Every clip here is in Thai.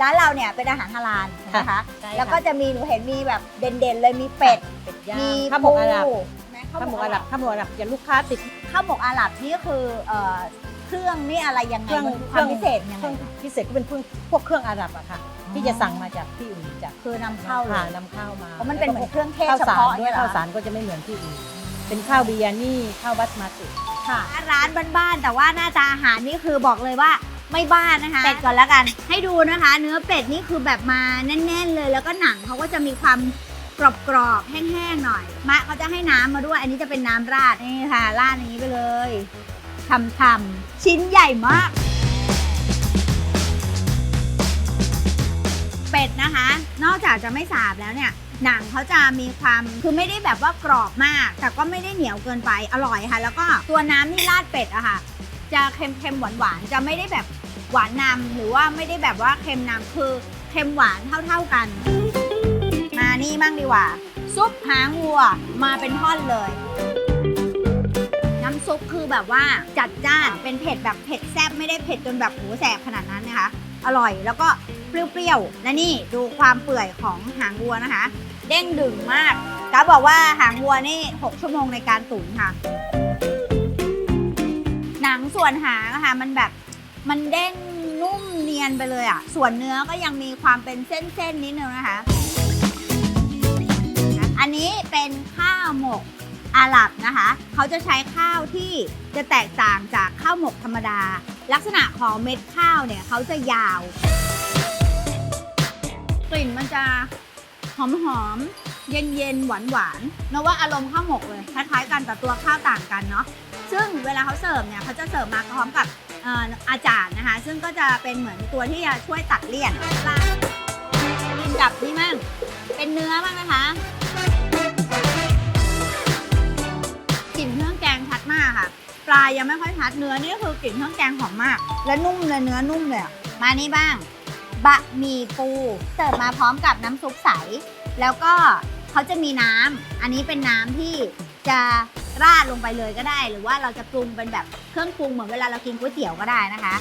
ร้านเราเนี่ยเป็นอาหารฮาลาลนะคะใช่แล้วก็จะมีหนูเห็นมีแบบเด่นๆเลยมีเป็ด เป็ดย่างมีข้าวหมกอาหรับปูข้าวหมกอาหรับข้าวหมกอาหรับจะลูกค้าติด ข้าวหมกอาหรับนี่ก็คือเอ่อเครื่องนี่อะไรยังไงเครื่องมันความพิเศษยังเคไงรื่องพิเศษก็เป็นพวกพวกเครื่องอาหรับอะค่ะ ที่จะสั่งมาจากที่อื่นจากคือนำเข้าเลหายนำเข้ามาเพราะมันเป็นเหมือนเครื่องเทศข้าวเฉสารพาะด้วเนี่ยยเหรอข้าวสารก็จะไม่เหมือนที่อื่น เป็นข้าวบิยานี่ข้าวบัสมาติ ค่ะ ร้านบ้านๆแต่ว่าหน้าตาอาหารนี่คือบอกเลยว่า ไม่บ้านนะคะเป็ดก่อนแล้วกัน ให้ดูนะคะ เนื้อเป็ดนี่คือแบบมาแน่น ๆ เลย แล้วก็หนังเขาก็จะมีความกรอบๆแห้งๆหน่อย มะเขาจะให้น้ำมาด้วย อันนี้จะเป็นน้ำราดนี่ค่ะราดอย่างนี้ไปเลยทำๆชิ้นใหญ่มาก เป็ดนะคะ นอกจากจะไม่สาบแล้วเนี่ยหนังเขาจะมีความคือไม่ได้แบบว่ากรอบมาก แต่ก็ไม่ได้เหนียวเกินไปอร่อยค่ะ แล้วก็ตัวน้ำที่ราดเป็ดอะค่ะ จะเค็มๆหวานๆจะไม่ได้แบบหวานนำหรือว่าไม่ได้แบบว่าเค็มนำคือเค็มหวานเท่าๆกัน มานี่มั่งดีกว่า ซุปหางวัวมาเป็นท่อนเลย น้ำซุปคือแบบว่าจัดจ้านเป็นเผ็ดแบบเผ็ดแซ่บไม่ได้เผ็ดจนแบบหูแสบขนาดนั้นนะคะ อร่อยแล้วก็เปรี้ยวๆและนี่ดูความเปื่อยของหางวัวนะคะ เด้งดึงมากกาบอกว่าหางวัวนี่ 6 ชั่วโมงในการตุ๋นค่ะ ส่วนหางอะค่ะมันแบบมันเด้งนุ่มเนียนไปเลยอะส่วนเนื้อก็ยังมีความเป็นเส้นๆนิดนึงนะคะ อันนี้เป็นข้าวหมกอาหรับนะคะ เขาจะใช้ข้าวที่จะแตกต่างจากข้าวหมกธรรมดา ลักษณะของเม็ดข้าวเนี่ยเขาจะยาว กลิ่นมันจะหอมหอมๆเย็นเย็นๆหวานหวานๆเนอะว่าอารมณ์ข้าวหมกเลยคล้ายๆกันแต่ตัวข้าวต่างกันเนาะ ซึ่งเวลาเขาเสิร์ฟเนี่ยเขาจะเสิร์ฟมาพร้อมกับเอ่อาจารย์นะคะ ซึ่งก็จะเป็นเหมือนตัวที่จะช่วยตัดเลี่ยนปลากินกับนี่มั่งเป็นเนื้อบ้างนะคะกลิ่นเครื่องแกงชัดมากค่ะปลายังไม่ค่อยชัดเนื้อนี่ก็คือกลิ่นเครื่องแกงหอมมาก และนุ่มเลยเนื้อนุ่มเลยมานี่บ้างบะหมี่ปูเสิร์ฟมาพร้อมกับน้ำซุปใส แล้วก็เขาจะมีน้ำอันนี้เป็นน้ำที่จะ ราดลงไปเลยก็ได้ หรือว่าเราจะปรุงเป็นแบบเครื่องปรุงเหมือนเวลาเรากินก๋วยเตี๋ยวก็ได้นะคะ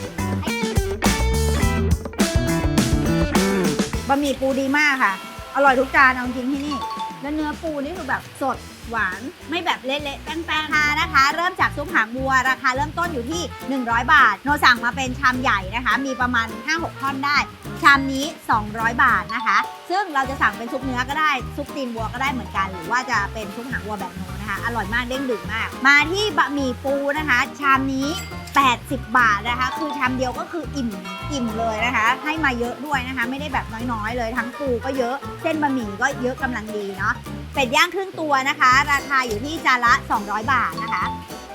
บะหมี่ปูดีมากค่ะ อร่อยทุกจานเอาจริงที่นี่ แล้วเนื้อปูนี่คือแบบสดหวานไม่แบบเละๆแป้งๆราคานะคะ เริ่มจากซุปหางบัวราคาเริ่มต้นอยู่ที่ 100 บาท โนสั่งมาเป็นชามใหญ่นะคะ มีประมาณ 5-6ท่อนได้ ชามนี้ 200 บาทนะคะ ซึ่งเราจะสั่งเป็นซุปเนื้อก็ได้ซุปตีนวัวก็ได้เหมือนกัน หรือว่าจะเป็นซุปหางวัวแบบโน นะคะ อร่อยมากเด้งดึงมาก มาที่บะหมี่ปูนะคะ ชามนี้ 80 บาทนะคะ คือชามเดียวก็คืออิ่มอิ่มเลยนะคะ ให้มาเยอะด้วยนะคะ ไม่ได้แบบน้อยๆ เลยทั้งปูก็เยอะ เส้นบะหมี่ก็เยอะกำลังดีเนาะเป็ดย่างครึ่งตัวนะคะ ราคาอยู่ที่จานละ 200 บาทนะคะ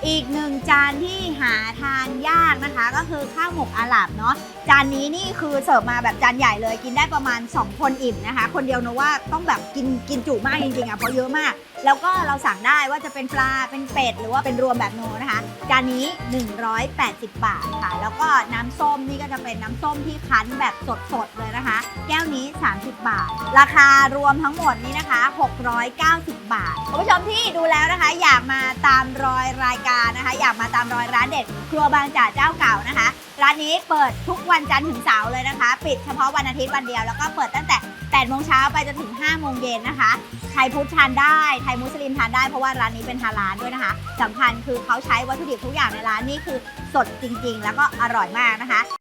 อีกหนึ่งจานที่หาทานยากนะคะ ก็คือข้าวหมกอาหรับเนาะจานนี้นี่คือเสิร์ฟมาแบบจานใหญ่เลย กินได้ประมาณ 2 คนอิ่มนะคะ คนเดียวนะว่าต้องแบบกินกินจุมากจริงๆอะเพราะเยอะมากแล้วก็เราสั่งได้ว่าจะเป็นปลา เป็นเป็ด หรือว่าเป็นรวมแบบโนนะคะ จานนี้ 180 บาทค่ะ แล้วก็น้ำส้มนี่ก็จะเป็นน้ำส้มที่คั้นแบบสดๆเลยนะคะ แก้วนี้ 30 บาท ราคารวมทั้งหมดนี้นะคะ 690 บาท คุณผู้ชมที่ดูแล้วนะคะ อยากมาตามรอยรายการนะคะ อยากมาตามรอยร้านเด็ด ครัวบางจากเจ้าเก่านะคะ ร้านนี้เปิดทุกวันจันทร์ถึงเสาร์เลยนะคะ ปิดเฉพาะวันอาทิตย์วันเดียว แล้วก็เปิดตั้งแต่ 8โมงเช้าไปจนถึง5โมงเย็นนะคะ ไทยพุทธทานได้ ไทยมุสลิมทานได้เพราะว่าร้านนี้เป็นฮาลาลด้วยนะคะสำคัญคือเขาใช้วัตถุดิบทุกอย่างในร้านนี่คือสดจริง ๆ แล้วก็อร่อยมากนะคะ